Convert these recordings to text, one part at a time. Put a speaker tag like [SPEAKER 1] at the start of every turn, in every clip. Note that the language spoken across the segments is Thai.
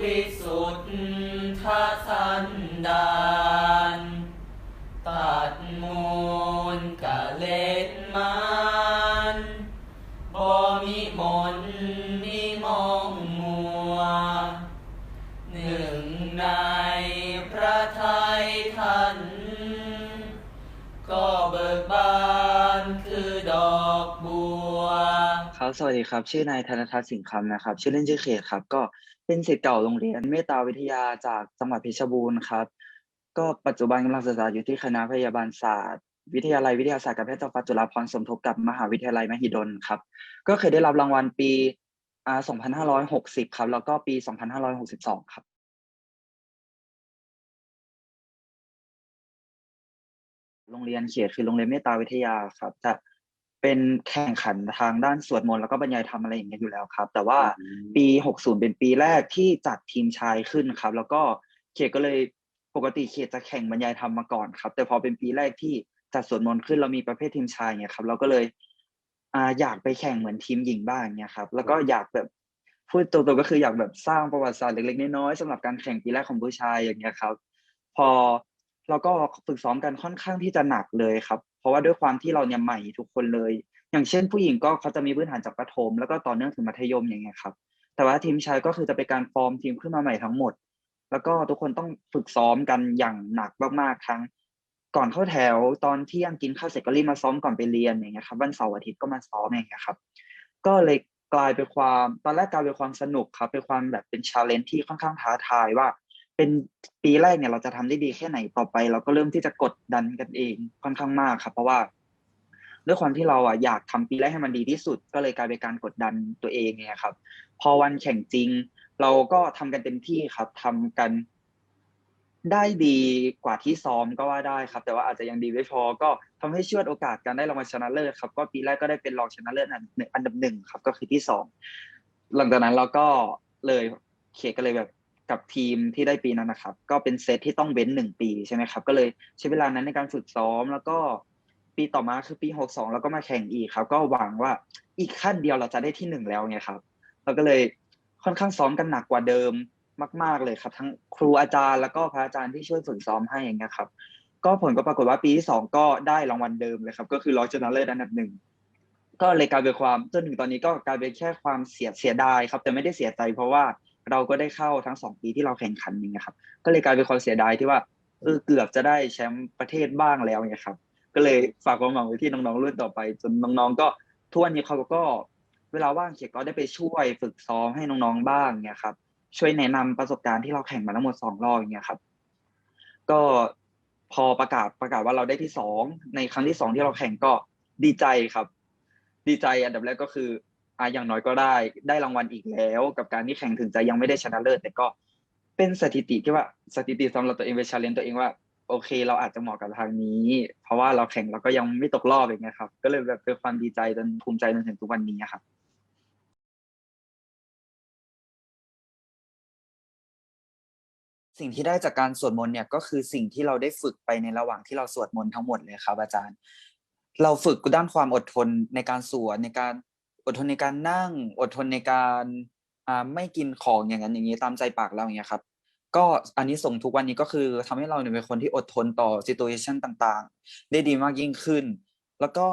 [SPEAKER 1] วิสุทธ สวั
[SPEAKER 2] สดีครับ ชื่อนายธนทัศน์สิงห์คำนะครับ ชื่อเล่นชื่อเขตครับ ก็เป็นศิษย์เก่าโรงเรียนเมตตาวิทยาจากจังหวัดเพชรบูรณ์ครับ ก็ปัจจุบันกำลังศึกษาอยู่ที่คณะพยาบาลศาสตร์ วิทยาลัยวิทยาศาสตร์การแพทย์จังหวัดจุฬาภรณ์สมทบกับมหาวิทยาลัยมหิดลครับ ก็เคยได้รับรางวัลปีอ่า2560 ครับ แล้วก็ปี 2562 ครับโรงเรียนเขตคือโรงเรียนเมตตาวิทยาครับจะ เป็นแข่งขันทางด้านสวดมนต์แล้วก็บรรยายธรรมอะไรอย่างเงี้ยอยู่แล้วครับ แต่ว่าปี 60 เป็นปีแรกที่จัดทีมชายขึ้นครับ แล้วก็เขตก็เลยปกติเขตจะแข่งบรรยายธรรมมาก่อนครับ แต่พอเป็นปีแรกที่จัดสวดมนต์ขึ้นเรามีประเภททีมชายเนี่ยครับ เราก็เลยอ่าอยากไปแข่งเหมือนทีมหญิงบ้างเนี่ยครับ แล้วก็อยากแบบพูดตรงๆก็คืออยากแบบสร้างประวัติศาสตร์เล็กๆน้อยๆสำหรับการแข่งปีแรกของผู้ชายอย่างเงี้ยครับ พอเราก็ฝึกซ้อมกันค่อนข้างที่จะหนักเลยครับเพ ราะว่าด้วยความที่เราเนี่ยใหม่ทุกคนเลย อย่างเช่นผู้หญิงก็เขาจะมีพื้นฐานจากประถม แล้วก็ต่อเนื่องถึงมัธยมอย่างเงี้ยครับ แต่ว่าทีมชายก็คือจะเป็นการฟอร์มทีมขึ้นมาใหม่ทั้งหมด แล้วก็ทุกคนต้องฝึกซ้อมกันอย่างหนักมากๆทั้งก่อนเข้าแถวตอนเที่ยงกินข้าวเสร็จก็รีบมาซ้อมก่อนไปเรียนอย่างเงี้ยครับวันเสาร์อาทิตย์ก็มาซ้อมอย่างเงี้ยครับ ก็เลยกลายเป็นความตอนแรกกลายเป็นความสนุกครับเป็นความแบบเป็นชาเลนจ์ที่ค่อนข้างท้าทายว่า เป็นปีแรกเนี่ยเราจะทำได้ดีแค่ไหนต่อไป เราก็เริ่มที่จะกดดันกันเองค่อนข้างมากครับ เพราะว่าด้วยความที่เราอะอยากทำปีแรกให้มันดีที่สุด ก็เลยกลายเป็นการกดดันตัวเองเนี่ยครับ พอวันแข่งจริง เราก็ทำกันเต็มที่ครับทำกันได้ดีกว่าที่ซ้อมก็ว่าได้ครับ แต่ว่าอาจจะยังดีไม่พอ ก็ทำให้เชื่อดโอกาสการได้รางวัลชนะเลิศครับ ก็ปีแรกก็ได้เป็นรองชนะเลิศอันอันดับหนึ่งครับ ก็คือที่สองหลังจากนั้นเราก็เลยเขตก็เลยแบบ กับทีมที่ได้ปีนั้นนะครับ ก็เป็นเซตที่ต้องเว้นหนึ่งปีใช่ไหมครับ ก็เลยใช้เวลานั้นในการฝึกซ้อม แล้วก็ปีต่อมาคือปีหกสองเราก็มาแข่งอีกครับ ก็หวังว่าอีกขั้นเดียวเราจะได้ที่หนึ่งแล้วไงครับเราก็เลยค่อนข้างซ้อมกันหนักกว่าเดิมมาก ๆเลยครับ ทั้งครูอาจารย์แล้วก็พระอาจารย์ที่ช่วยฝึกซ้อมให้อย่างเงี้ยครับ ก็ผลก็ปรากฏว่าปีที่สองก็ได้รางวัลเดิมเลยครับ ก็คือรองชนะเลิศอันดับหนึ่งก็เลยกลายเป็นความจนถึงตอนนี้ก็กลายเป็นแค่ความเสียเสียดายครับ แต่ไม่ได้เสียใจเพราะว่า เราก็ได้เข้าทั้งสองปีที่เราแข่งขันอย่างเงี้ยครับ ก็เลยกลายเป็นความเสียดายที่ว่าเออเกือบจะได้แชมป์ประเทศบ้างแล้วเนี่ยครับ ก็เลยฝากความหวังไว้ที่น้องๆรุ่นต่อไป จนน้องๆก็ทุกวันนี้เขาก็เวลาว่างเขียก็ได้ไปช่วยฝึกซ้อมให้น้องๆบ้างเนี่ยครับ ช่วยแนะนำประสบการณ์ที่เราแข่งมาทั้งหมดสองรอบอย่างเงี้ยครับ ก็พอประกาศประกาศว่าเราได้ที่สองในครั้งที่สองที่เราแข่งก็ดีใจครับ ดีใจอันดับแรกก็คือ อะอย่างน้อยก็ได้ได้รางวัลอีกแล้ว กับการที่แข่งถึงจะยังไม่ได้ชนะเลิศแต่ก็เป็นสถิติที่ว่าสถิติสำหรับตัวเองเป็นชาเลนตัวเองว่าโอเค เราอาจจะเหมาะกับทางนี้ เพราะว่าเราแข่งเราก็ยังไม่ตกรอบอย่างเงี้ยครับ ก็เลยแบบเป็นความดีใจจนภูมิใจจนถึงทุกวันนี้ครับสิ่งที่ได้จากการสวดมนต์เนี่ยก็คือสิ่งที่เราได้ฝึกไปในระหว่างที่เราสวดมนต์ทั้งหมดเลยครับอาจารย์ เราฝึกด้านความอดทนในการสวดในการ อดทนในการนั่ง อดทนในการอ่าไม่กินของอย่างนั้นอย่างนี้ตามใจปากเราอย่างเงี้ยครับ ก็อันนี้ส่งทุกวันนี้ก็คือทำให้เราเนี่ยเป็นคนที่อดทนต่อ situation ต่างๆ ได้ดีมากยิ่งขึ้น แล้วก็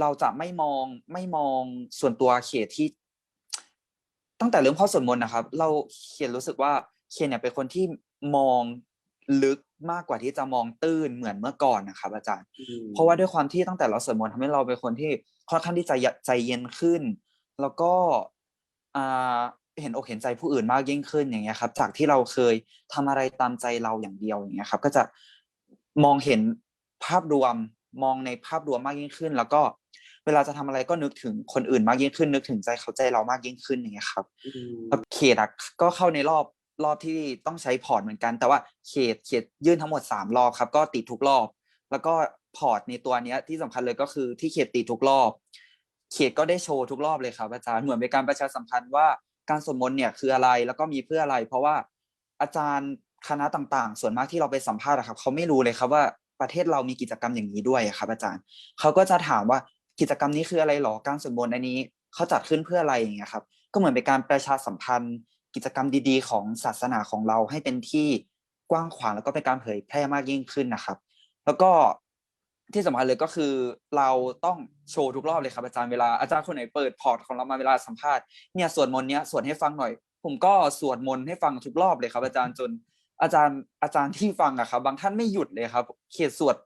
[SPEAKER 2] เราจะไม่มองไม่มองส่วนตัวเขตที่ ตั้งแต่เริ่มเข้าสวดมนต์นะครับ เราเขียนรู้สึกว่าเขียนเนี่ยเป็นคนที่มองลึก มากกว่าที่จะมองตื้นเหมือนเมื่อก่อนนะครับ อาจารย์ เพราะว่าด้วยความที่ตั้งแต่เราสวดมนต์ทำให้เราเป็นคนที่ค่อนข้างที่จะใจเย็นขึ้น แล้วก็อ่าเห็นอกเห็นใจผู้อื่นมากยิ่งขึ้นอย่างเงี้ยครับ จากที่เราเคยทำอะไรตามใจเราอย่างเดียวอย่างเงี้ยครับ ก็จะมองเห็นภาพรวมมองในภาพรวมมากยิ่งขึ้น แล้วก็เวลาจะทำอะไรก็นึกถึงคนอื่นมากยิ่งขึ้น นึกถึงใจเขาใจเรามากยิ่งขึ้นอย่างเงี้ยครับแล้วเขตอะก็เข้าในรอบ รอบที่ต้องใช้พอร์ตเหมือนกัน แต่ว่าเขตเขตยื่นทั้งหมดสามรอบครับ ก็ติดทุกรอบ แล้วก็พอร์ตในตัวเนี้ยที่สำคัญเลยก็คือที่เขตติดทุกรอบ เขตก็ได้โชว์ทุกรอบเลยครับอาจารย์เหมือนเป็นการประชาสัมพันธ์ว่าการสวดมนต์เนี่ยคืออะไรแล้วก็มีเพื่ออะไร เพราะว่าอาจารย์คณะต่างๆ ส่วนมากที่เราไปสัมภาษณ์อะครับเขาไม่รู้เลยครับว่าประเทศเรามีกิจกรรมอย่างนี้ด้วยครับ อาจารย์เขาก็จะถามว่ากิจกรรมนี้คืออะไรหรอการสวดมนต์อันนี้เขาจัดขึ้นเพื่ออะไรอย่างเงี้ยครับ ก็เหมือนเป็นการประชาสัมพันธ์ กิจกรรมดีๆ ของศาสนาของเราให้เป็นที่กว้างขวางแล้วก็เป็นการเผยแพร่มากยิ่งขึ้นนะครับ แล้วก็ที่สำคัญเลยก็คือเราต้องโชว์ทุกรอบเลยครับอาจารย์เวลาอาจารย์คนไหนเปิดพอร์ตของเรามาเวลาสัมภาษณ์เนี่ยสวดมนต์เนี้ยสวดให้ฟังหน่อย ผมก็สวดมนต์ให้ฟังทุกรอบเลยครับ อาจารย์จน อาจารย์อาจารย์ที่ฟังอะครับ บางท่านไม่หยุดเลยครับ เขียนสวด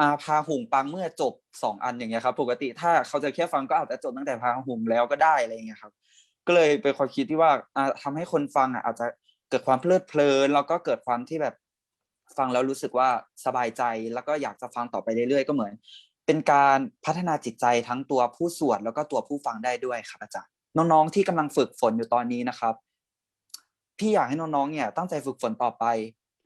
[SPEAKER 2] อาพาหุงปังเมื่อจบสองอันอย่างเงี้ยครับ ปกติถ้าเขาจะแค่ฟังก็อาจจะจบตั้งแต่พาหุงแล้วก็ได้อะไรเงี้ยครับ ก็เลยเป็นความคิดที่ว่าอ่าทำให้คนฟังอะอาจจะเกิดความเพลิดเพลิน แล้วก็เกิดความที่แบบฟังแล้วรู้สึกว่าสบายใจแล้วก็อยากจะฟังต่อไปเรื่อยๆ ก็เหมือน เป็นการพัฒนาจิตใจทั้งตัวผู้สวดแล้วก็ตัวผู้ฟังได้ด้วยครับอาจารย์น้องๆที่กำลังฝึกฝนอยู่ตอนนี้นะครับ พี่อยากให้น้องๆเนี่ย ตั้งใจฝึกฝนต่อไป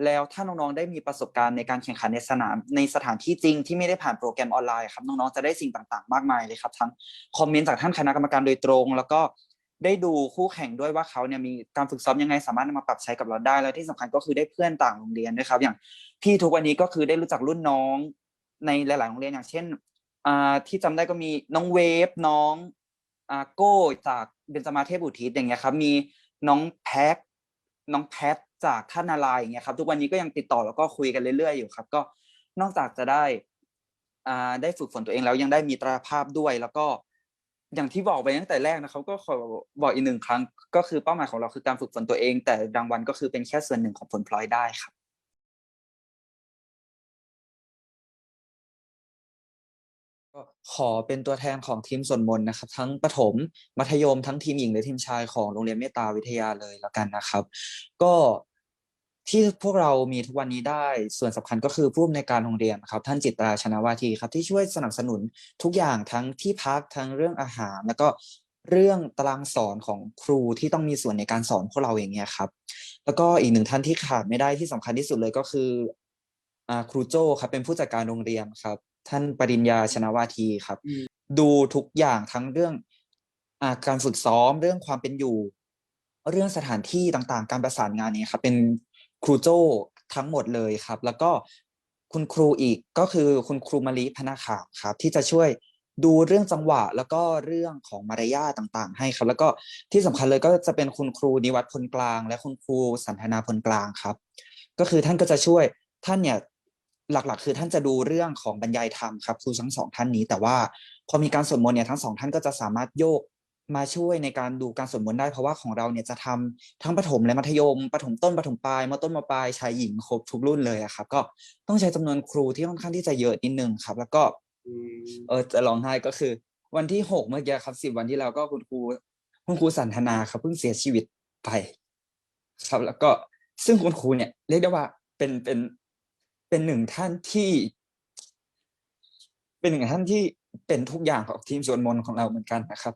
[SPEAKER 2] แล้วถ้าน้องๆได้มีประสบการณ์ในการแข่งขันในสนามในสถานที่จริงที่ไม่ได้ผ่านโปรแกรมออนไลน์ครับน้องๆจะได้สิ่งต่างๆ มากมายเลยครับ ทั้งคอมเมนต์จากท่านคณะกรรมการโดยตรง แล้วก็ ได้ดูคู่แข่งด้วยว่าเขาเนี่ยมีการฝึกซ้อมยังไงสามารถนำมาปรับใช้กับเราได้แล้วที่สำคัญก็คือได้เพื่อนต่างโรงเรียนด้วยครับ อย่างพี่ทุกวันนี้ก็คือได้รู้จักรุ่นน้องในหลาย ๆ โรงเรียนอย่างเช่นอ่าที่จำได้ก็มีน้องเวฟน้องอ่าโก้จากเบญจมาเทพอุทิศอย่างเงี้ยครับ มีน้องแพ็คน้องแพทจากท่านารายอย่างเงี้ยครับ ทุกวันนี้ก็ยังติดต่อแล้วก็คุยกันเรื่อย ๆ อยู่ครับ ก็นอกจากจะได้อ่าได้ฝึกฝนตัวเองแล้วยังได้มีตราภาพด้วย แล้วก็ อย่างที่บอกไปตั้งแต่แรกนะครับก็ขอบอกอีกหนึ่งครั้ง ก็คือเป้าหมายของเราคือการฝึกฝนตัวเอง แต่รางวัลก็คือเป็นแค่ส่วนหนึ่งของผลพลอยได้ครับขอเป็นตัวแทนของทีมส่วนมน์นะครับ ทั้งประถมมัธยมทั้งทีมหญิงและทีมชายของโรงเรียนเมตตาวิทยาเลยแล้วกันนะครับ ก็ ที่พวกเรามีทุกวันนี้ได้ส่วนสำคัญก็คือผู้อำนวยการโรงเรียนครับ ท่านจิตราชนาวาทีครับที่ช่วยสนับสนุนทุกอย่างทั้งที่พักทั้งเรื่องอาหาร แล้วก็เรื่องตารางสอนของครูที่ต้องมีส่วนในการสอนพวกเราอย่างเงี้ยครับ แล้วก็อีกหนึ่งท่านที่ขาดไม่ได้ที่สำคัญที่สุดเลยก็คืออ่าครูโจ้ครับเป็นผู้จัดการโรงเรียนครับ ท่านปริญญาชนาวาทีครับ ดูทุกอย่างทั้งเรื่องอ่าการฝึกซ้อมเรื่องความเป็นอยู่ เรื่องสถานที่ต่างๆ การประสานงานเนี่ยครับเป็น ครูโจ้ทั้งหมดเลยครับ แล้วก็คุณครูอีกก็คือคุณครูมะลิพนาขาวครับ ที่จะช่วยดูเรื่องจังหวะ แล้วก็เรื่องของมารยาทต่างๆ ให้ครับ แล้วก็ที่สำคัญเลยก็จะเป็นคุณครูนิวัฒน์พลกลาง และคุณครูสันทนาพลกลางครับ ก็คือท่านก็จะช่วยท่านเนี่ยหลักๆ คือท่านจะดูเรื่องของบรรยายธรรมครับครูทั้งสองท่านนี้ แต่ว่าพอมีการสวดมนต์เนี่ยทั้งสองท่านก็จะสามารถโยก มาช่วยในการดูการสวดมนต์ได้ เพราะว่าของเราเนี่ยจะทำทั้งประถมและมัธยมประถมต้นประถมปลายมต้นมปลายชายหญิงครบทุกรุ่นเลยอะครับ ก็ต้องใช้จำนวนครูที่ค่อนข้างที่จะเยอะนิดนึงครับ แล้วก็เออจะร้องไห้ก็คือ วันที่หกเมื่อกี้ครับสิบวันที่แล้วก็คุณครูคุณครูสันทนาครับเพิ่งเสียชีวิตไป ครับแล้วก็ซึ่งคุณครูเนี่ยเรียกได้ว่าเป็นเป็นเป็นหนึ่งท่านที่ เป็นหนึ่งท่านที่เป็นทุกอย่างของทีมสวดมนต์ของเราเหมือนกันนะครับ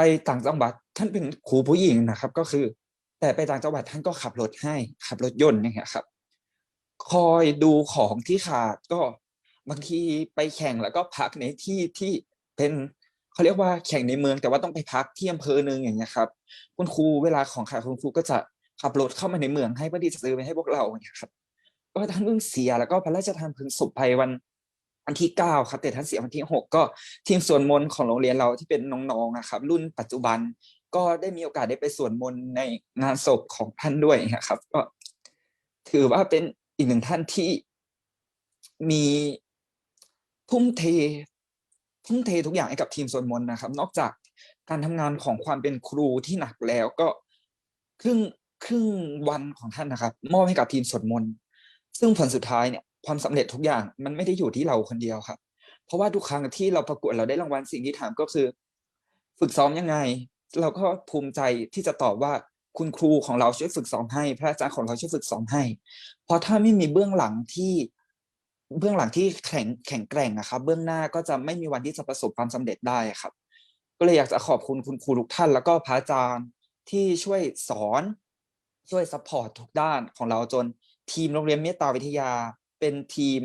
[SPEAKER 2] ไปต่างจังหวัดท่านเป็นครูผู้หญิงนะครับ ก็คือ แต่ไปต่างจังหวัดท่านก็ขับรถให้ขับรถยนต์อย่างเงี้ยครับ คอยดูของที่ขาดก็บางทีไปแข่งแล้วก็พักในที่ที่เป็นเขาเรียกว่าแข่งในเมืองแต่ว่าต้องไปพักที่อำเภอหนึ่งอย่างเงี้ยครับ คุณครูเวลาของขาดคุณครูก็จะขับรถเข้ามาในเมืองให้เพื่อที่จะซื้อไปให้พวกเราอย่างเงี้ยครับก็ท่านเพิ่งเสียแล้วก็พระราชทานเพลิงศพไปวันันที่เก้าครับแต่ท่านเสียวันที่หกก็ทีมสวดมนต์ของโรงเรียนเราที่เป็นน้องๆนะครับ รุ่นปัจจุบันก็ได้มีโอกาสได้ไปสวดมนต์ในงานศพของท่านด้วยนะครับ ก็ถือว่าเป็นอีกหนึ่งท่านที่มีทุ่มเททุ่มเททุกอย่างให้กับทีมสวดมนต์นะครับ นอกจากการทำงานของความเป็นครูที่หนักแล้วก็ครึ่งครึ่งวันของท่านนะครับ มอบให้กับทีมสวดมนต์ซึ่งผลสุดท้ายเนี่ย ความสำเร็จทุกอย่างมันไม่ได้อยู่ที่เราคนเดียวครับ เพราะว่าทุกครั้งที่เราประกวดเราได้รางวัลสิ่งที่ถามก็คือ ฝึกซ้อมยังไง เราก็ภูมิใจที่จะตอบว่าคุณครูของเราช่วยฝึกซ้อมให้ พระอาจารย์ของเราช่วยฝึกซ้อมให้ เพราะถ้าไม่มีเบื้องหลังที่เบื้องหลังที่แข็งแข็งแกร่งนะครับเบื้องหน้าก็จะไม่มีวันที่จะประสบความสำเร็จได้ครับ ก็เลยอยากจะขอบคุณคุณครูทุกท่าน แล้วก็พระอาจารย์ที่ช่วยสอนช่วยซัพพอร์ตทุกด้านของเราจนทีมโรงเรียนเมตตาวิทยา เป็นทีม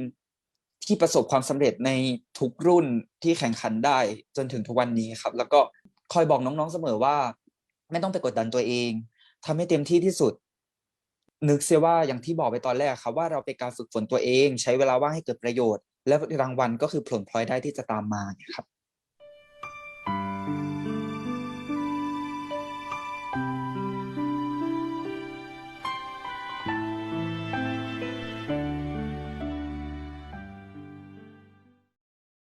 [SPEAKER 2] ที่ประสบความสำเร็จในทุกรุ่นที่แข่งขันได้จนถึงทุกวันนี้ครับ แล้วก็คอยบอกน้องๆเสมอว่า ไม่ต้องไปกดดันตัวเองทำให้เต็มที่ที่สุด นึกเสียว่าอย่างที่บอกไปตอนแรกครับ ว่าเราเป็นการฝึกฝนตัวเอง ใช้เวลาว่างให้เกิดประโยชน์ และรางวัลก็คือผลพลอยได้ที่จะตามมาครับ